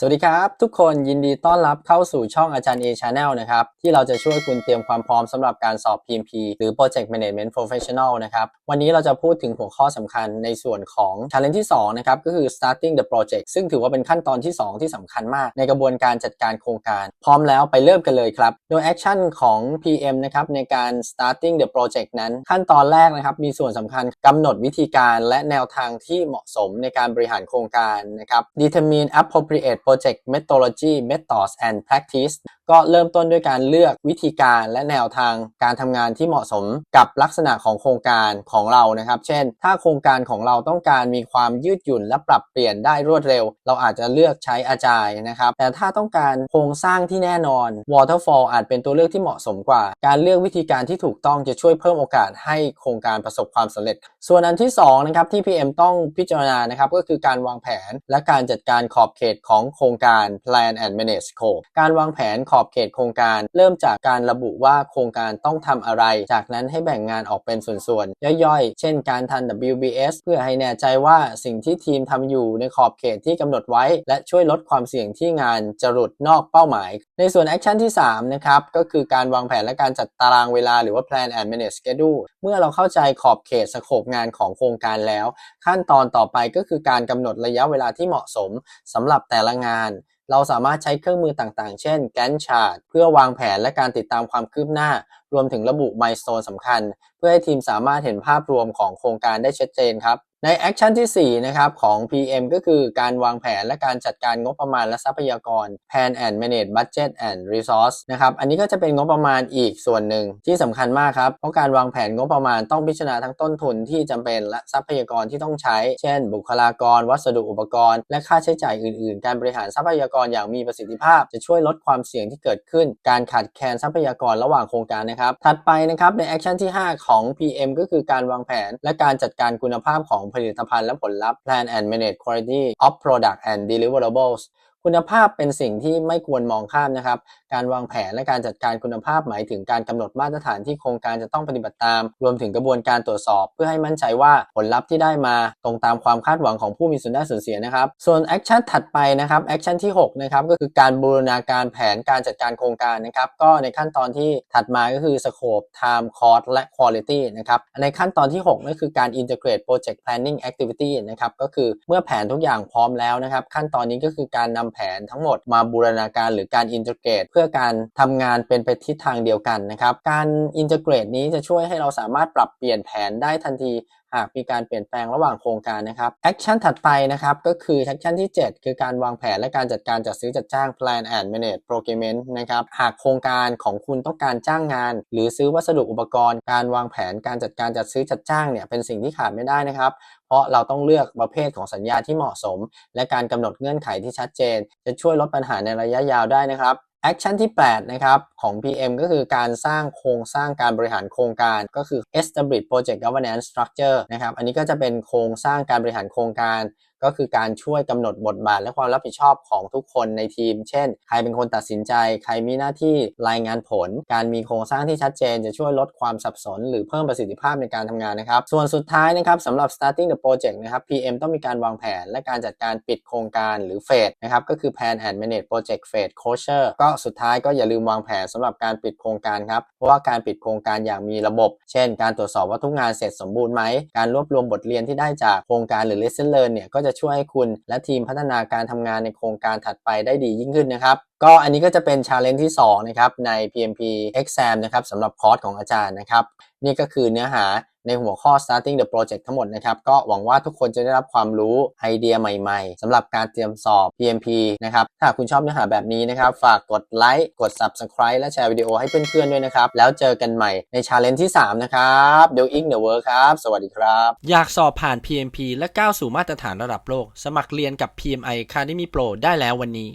สวัสดีครับทุกคนยินดีต้อนรับเข้าสู่ช่องอาจารย์ A Channel นะครับที่เราจะช่วยคุณเตรียมความพร้อมสำหรับการสอบ PMP หรือ Project Management Professional นะครับวันนี้เราจะพูดถึงหัวข้อสำคัญในส่วนของ challenge ที่2นะครับก็คือ starting the project ซึ่งถือว่าเป็นขั้นตอนที่ 2 ที่สำคัญมาก ในกระบวนการจัดการโครงการ พร้อมแล้วไปเริ่มกันเลยครับ โดย action ของ PM นะครับในการ starting the project นั้น ขั้นตอนแรกนะครับมีส่วนสำคัญกำหนดวิธีการและแนวทางที่เหมาะสมในการบริหารโครงการนะครับ determine appropriate project methodology methods and practice ก็เริ่มต้นด้วยการเลือกวิธีการและแนวทางการทำงานที่เหมาะสมกับลักษณะของโครงการของเรานะครับ เช่น ถ้าโครงการของเราต้องการมีความยืดหยุ่นและปรับเปลี่ยนได้รวดเร็ว เราอาจจะเลือกใช้อาจายนะครับ แต่ถ้าต้องการโครงสร้างที่แน่นอน waterfall อาจเป็นตัวเลือกที่เหมาะสมกว่า การเลือกวิธีการที่ถูกต้องจะช่วยเพิ่มโอกาสให้โครงการประสบความสำเร็จ ส่วนอันที่สองนะครับที่ PM ต้องพิจารณานะครับก็คือการวางแผนและการจัดการขอบเขตของโครงการ plan and manage scope การวางแผนขอบอบเขตโครงการ เริ่มจากการระบุว่าโครงการต้องทำอะไร จากนั้นให้แบ่งงานออกเป็นส่วนๆ ย่อยๆ เช่นการทัน WBS เพื่อให้แน่ใจว่าสิ่งที่ทีมทำอยู่ในขอบเขตที่กำหนดไว้ และช่วยลดความเสี่ยงที่งานจะหลุดนอกเป้าหมาย ในส่วนแอคชั่นที่3นะครับก็คือการวางแผนและการจัดตารางเวลาหรือว่า plan and manage schedule เมื่อเราเข้าใจขอบเขตสโคปงานของโครงการแล้ว ขั้นตอนต่อไปก็คือการกำหนดระยะเวลาที่เหมาะสมสำหรับแต่ละงาน เราสามารถใช้เครื่องมือต่างๆ เช่น แกนชาร์ดเพื่อวางแผนและการติดตามความคืบหน้า รวมถึงระบุไมล์สโตนสำคัญ เพื่อให้ทีมสามารถเห็นภาพรวมของโครงการได้ชัดเจนครับ ในแอคชั่นที่ 4 นะครับ ของ PM ก็คือการวางแผนและการจัดการงบประมาณและทรัพยากร Plan and Manage Budget and Resource นะครับ อันนี้ก็จะเป็นงบประมาณอีกส่วนหนึ่งที่สำคัญมากครับ เพราะการวางแผนงบประมาณต้องพิจารณาทั้งต้นทุนที่จำเป็นและทรัพยากรที่ต้องใช้ เช่น บุคลากร วัสดุอุปกรณ์ และค่าใช้จ่ายอื่น ๆ การบริหารทรัพยากรอย่างมีประสิทธิภาพ จะช่วยลดความเสี่ยงที่เกิดขึ้น การขาดแคลนทรัพยากรระหว่างโครงการนะครับ ถัดไปนะครับในแอคชั่นที่ 5 ของ PM ก็คือการวางแผนและการจัดการคุณภาพของผลิตภัณฑ์และผลลัพธ์ Plan and Manage Quality of Product and Deliverables คุณภาพเป็นสิ่งที่ไม่ควรมองข้ามนะครับ การวางแผนและการจัดการคุณภาพหมายถึงการกำหนดมาตรฐานที่โครงการจะต้องปฏิบัติตาม รวมถึงกระบวนการตรวจสอบ เพื่อให้มั่นใจว่าผลลัพธ์ที่ได้มาตรงตามความคาดหวังของผู้มีส่วนได้ส่วนเสียนะครับ ส่วนแอคชั่นถัดไปนะครับแอคชั่นที่6นะครับก็คือการบูรณาการแผนการจัดการโครงการนะครับก็ในขั้นตอนที่ถัดมาก็คือ Scope Time Cost และ Quality นะครับในขั้นตอนที่6ก็คือการ Integrate Project Planning Activity นะครับก็คือเมื่อแผนทุกอย่างพร้อมแล้วนะครับขั้นตอนนี้ก็คือการนำแผนทั้งหมดมาบูรณาการหรือการอินทิเกรตเพื่อการทำงานเป็นไปทิศทางเดียวกันนะครับ การอินทิเกรตนี้จะช่วยให้เราสามารถปรับเปลี่ยนแผนได้ทันที หากมีการเปลี่ยนแปลงระหว่างโครงการนะครับแอคชั่นถัดไปนะครับก็คือแอคชั่นที่ 7 คือการวางแผนและการจัดการจัดซื้อจัดจ้าง plan and manage procurement นะครับหากโครงการของคุณต้องการจ้างงาน หรือซื้อวัสดุอุปกรณ์ การวางแผนการจัดการจัดซื้อจัดจ้างเนี่ยเป็นสิ่งที่ขาดไม่ได้นะครับเพราะเราต้องเลือกประเภทของสัญญาที่เหมาะสม และการกำหนดเงื่อนไขที่ชัดเจน จะช่วยลดปัญหาในระยะยาวได้นะครับ แอคชั่นที่ 8 นะครับของ PM ก็คือการสร้างโครงสร้างการบริหารโครงการก็คือ establish project governance structure นะครับ อันนี้ก็จะเป็นโครงสร้างการบริหารโครงการ ก็คือการช่วยกำหนดบทบาทและความรับผิดชอบของทุกคนในทีม เช่น ใครเป็นคนตัดสินใจ ใครมีหน้าที่รายงานผล การมีโครงสร้างที่ชัดเจนจะช่วยลดความสับสน หรือเพิ่มประสิทธิภาพในการทำงานนะครับ ส่วนสุดท้ายนะครับสำหรับ starting the project นะครับ PM ต้องมีการวางแผน และการจัดการปิดโครงการหรือเฟสนะครับ ก็คือ plan and manage project phase closure ก็สุดท้ายก็อย่าลืมวางแผนสำหรับการปิดโครงการครับ เพราะว่าการปิดโครงการอย่างมีระบบ เช่น การตรวจสอบว่าทุกงานเสร็จสมบูรณ์ไหม การรวบรวมบทเรียนที่ได้จากโครงการหรือ lesson learn เนี่ยก็จะจะช่วยให้คุณ และทีมพัฒนาการทำงานในโครงการถัดไปได้ดียิ่งขึ้นนะครับก็อันนี้ก็จะเป็นชาเลนจ์ที่2นะครับใน PMP exam นะครับสำหรับคอร์สของอาจารย์นะครับ นี่ก็คือเนื้อหา ในหัวข้อ starting the project ทั้งหมดนะครับ ก็หวังว่าทุกคนจะได้รับความรู้ไอเดียใหม่ๆสำหรับการเตรียมสอบ PMP นะครับ ถ้าคุณชอบเนื้อหาแบบนี้นะครับ ฝากกดไลค์ กด subscribe และแชร์วิดีโอให้เพื่อนๆด้วยนะครับ แล้วเจอกันใหม่ใน challenge ที่ 3 นะครับเดี๋ยวอิงเดอะเวิร์ครับ สวัสดีครับ อยากสอบผ่าน PMP และก้าวสู่มาตรฐานระดับโลก สมัครเรียนกับ PMI Academy Pro ได้แล้ววันนี้